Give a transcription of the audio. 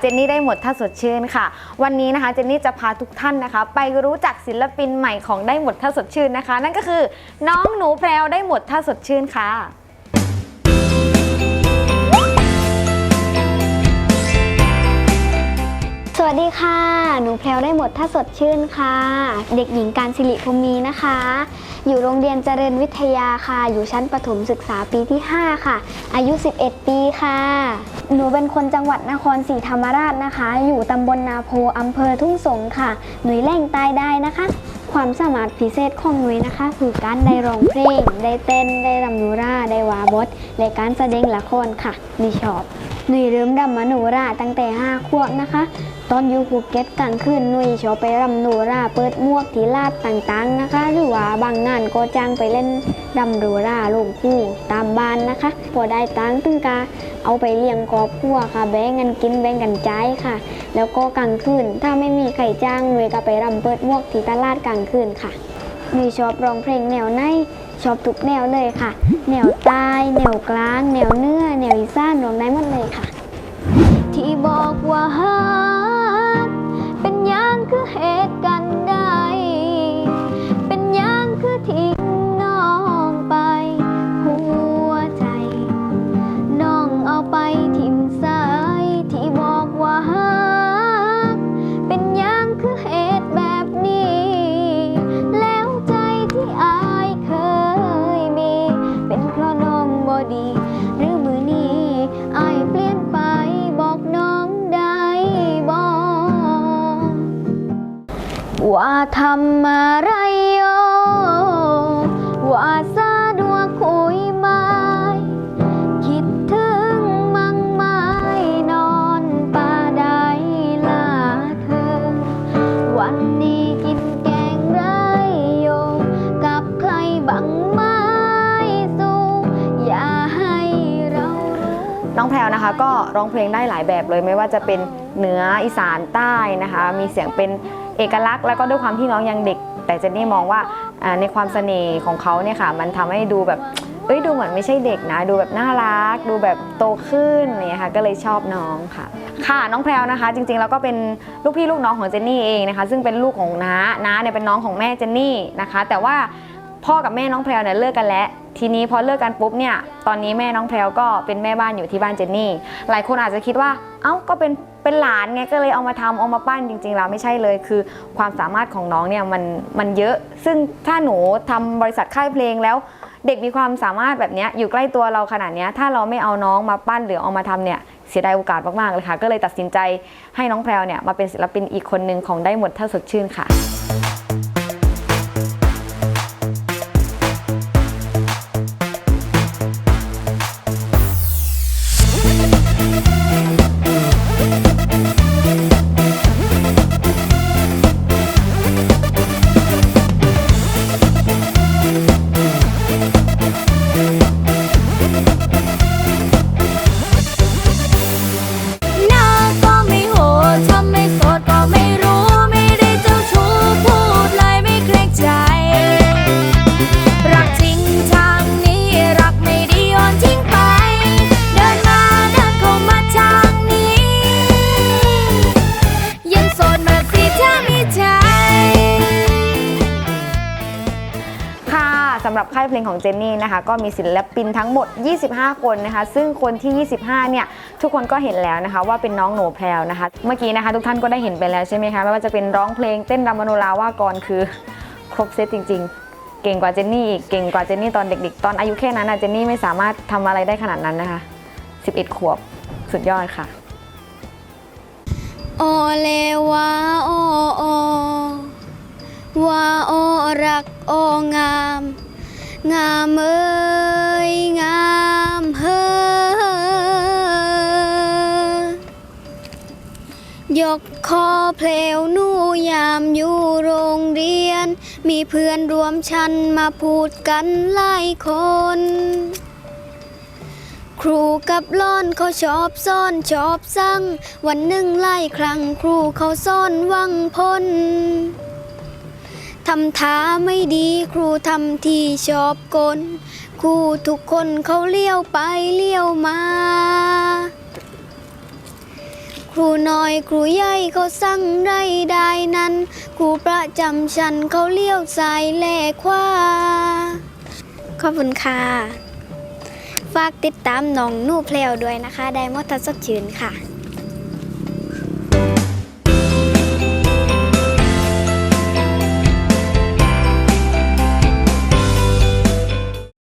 เจนนี่ได้หมดถ้าสดชื่นค่ะ วันนี้นะคะเจนนี่จะพาทุกท่านนะคะ ไปรู้จักศิลปินใหม่ของได้หมดถ้าสดชื่นนะคะ นั่นก็คือน้องหนูแพรวได้หมดถ้าสดชื่นค่ะ วัสดีค่ะ หนูแพรวได้หมดถ้าสดชื่นค่ะ เด็กหญิงการศิริพรมีนะคะ อยู่โรงเรียนเจริญวิทยาค่ะ อยู่ชั้นประถมศึกษาปีที่ 5 ค่ะ อายุ 11 ปีค่ะ หนูเป็นคนจังหวัดนครศรีธรรมราชนะคะ อยู่ตำบลนาโพอำเภอทุ่งสงค่ะ หนุ่ยแร่งตายได้นะคะ ความสามารถพิเศษของหนุ่ยนะคะ คือการได้ร้องเพลง ได้เต้น ได้รำนูราได้วาบทและการแสดงละครค่ะนี่ชอบ หนุ่ยเริ่มรำมโนราตั้งแต่5ขวบนะคะ ตอนอยู่ภูเก็ตกลางคืนหนุ่ยชอบไปรำโนราเปิดมวกที่ลาดต่างๆนะคะหรือว่าบางงานก็จ้างไปเล่นรำโนราลงคู่ตามบ้านนะคะ พอได้ตังค์ตึงกาเอาไปเลี้ยงครอบครัวค่ะ แบ่งกันกินแบ่งกันใช้ค่ะ แล้วก็กลางคืนถ้าไม่มีใครจ้างหนุ่ยก็ไปรำเปิดมวกที่ตลาดกลางคืนค่ะหนุ่ยชอบร้องเพลงแนวไหน ชอบทุกแนวเลยค่ะ แนวใต้แนวกลาง แนวเนื้อ แนวอีสานรวมได้หมดเลยค่ะ ที่บอกว่าฮัก ว่าทำอะไรโยว่าสะดวกคุยไหมคิดถึงมั่งไหมนอนป่าได้ลาเธอ วันนี้กินแกงไรโยกับใครบังไม่สู้อย่าให้เรารู้น้องแพรวนะคะก็ร้องเพลงได้หลายแบบเลยไม่ว่าจะเป็นเหนืออีสานใต้นะคะ มีเสียงเป็น เอกลักษณ์แล้วก็ด้วยความที่น้องยังเด็ก แต่เจนนี่มองว่าในความเสน่ห์ของเขาเนี่ยค่ะ มันทำให้ดูแบบเอ้ยดูเหมือนไม่ใช่เด็กนะ ดูแบบน่ารัก ดูแบบโตขึ้นเนี่ยค่ะก็เลยชอบน้องค่ะ ค่ะน้องแพรวนะคะ จริงๆแล้วก็เป็นลูกพี่ลูกน้องของเจนนี่เองนะคะ ซึ่งเป็นลูกของน้าน้าเนี่ยเป็นน้องของแม่เจนนี่นะคะ แต่ว่า พ่อกับแม่น้องแพรวเนี่ยเลิกกันแล้ว ทีนี้พอเลิกกันปุ๊บเนี่ย ตอนนี้แม่น้องแพรวก็เป็นแม่บ้านอยู่ที่บ้านเจนนี่ หลายคนอาจจะคิดว่า เอ้า ก็เป็นเป็นหลานไง ก็เลยเอามาทำเอามาปั้นจริงๆแล้วไม่ใช่เลย คือความสามารถของน้องเนี่ยมันมันเยอะ ซึ่งถ้าหนูทำบริษัทค่ายเพลงแล้ว เด็กมีความสามารถแบบเนี้ยอยู่ใกล้ตัวเราขนาดนี้ถ้าเราไม่เอาน้องมาปั้นหรือเอามาทำเนี่ยเสียดายโอกาสมากๆเลยค่ะ ก็เลยตัดสินใจให้น้องแพรวเนี่ยมาเป็นศิลปินอีกคนหนึ่งของได้หมดถ้าสดชื่นค่ะ สำหรับค่ายเพลงของเจนนี่นะคะ ก็มีศิลปินทั้งหมด 25 คนนะคะ ซึ่งคนที่ 25 เนี่ย ทุกคนก็เห็นแล้วนะคะ ว่าเป็นน้องหนูแพรวนะคะ เมื่อกี้นะคะทุกท่านก็ได้เห็นไปแล้วใช่ไหมคะ ไม่ว่าจะเป็นร้องเพลงเต้นรำมโนราว่ากรคือครบเซตจริง ๆเก่งกว่าเจนนี่อีก เก่งกว่าเจนนี่ตอนเด็กๆ ตอนอายุแค่นั้นนะเจนนี่ไม่สามารถทำอะไรได้ขนาดนั้นนะคะ 11 ขวบ สุดยอดค่ะ โอเลวาโอโอวาโอรักโองาม งามเอ้ยงามเฮอยกคอเพลวนูยามอยู่โรงเรียน มีเพื่อนรวมชั้นมาพูดกันหลายคน ครูกับล่อนเขาชอบซ่อนชอบสั่ง วันหนึ่งไล่ครั้งครูเขาซ่อนวังพล ทำท่าไม่ดีครูทำที่ชอบกลครูทุกคนเขาเลี้ยวไปเลี้ยวมา ครูน้อยครูใหญ่เขาสั่งได้ได้นั้น ครูประจำชั้นเขาเลี้ยวซ้ายแลกขวาขอบคุณค่ะ ฝากติดตามน้องนู่เพลวด้วยนะคะ ได้มอตสดชื่นค่ะ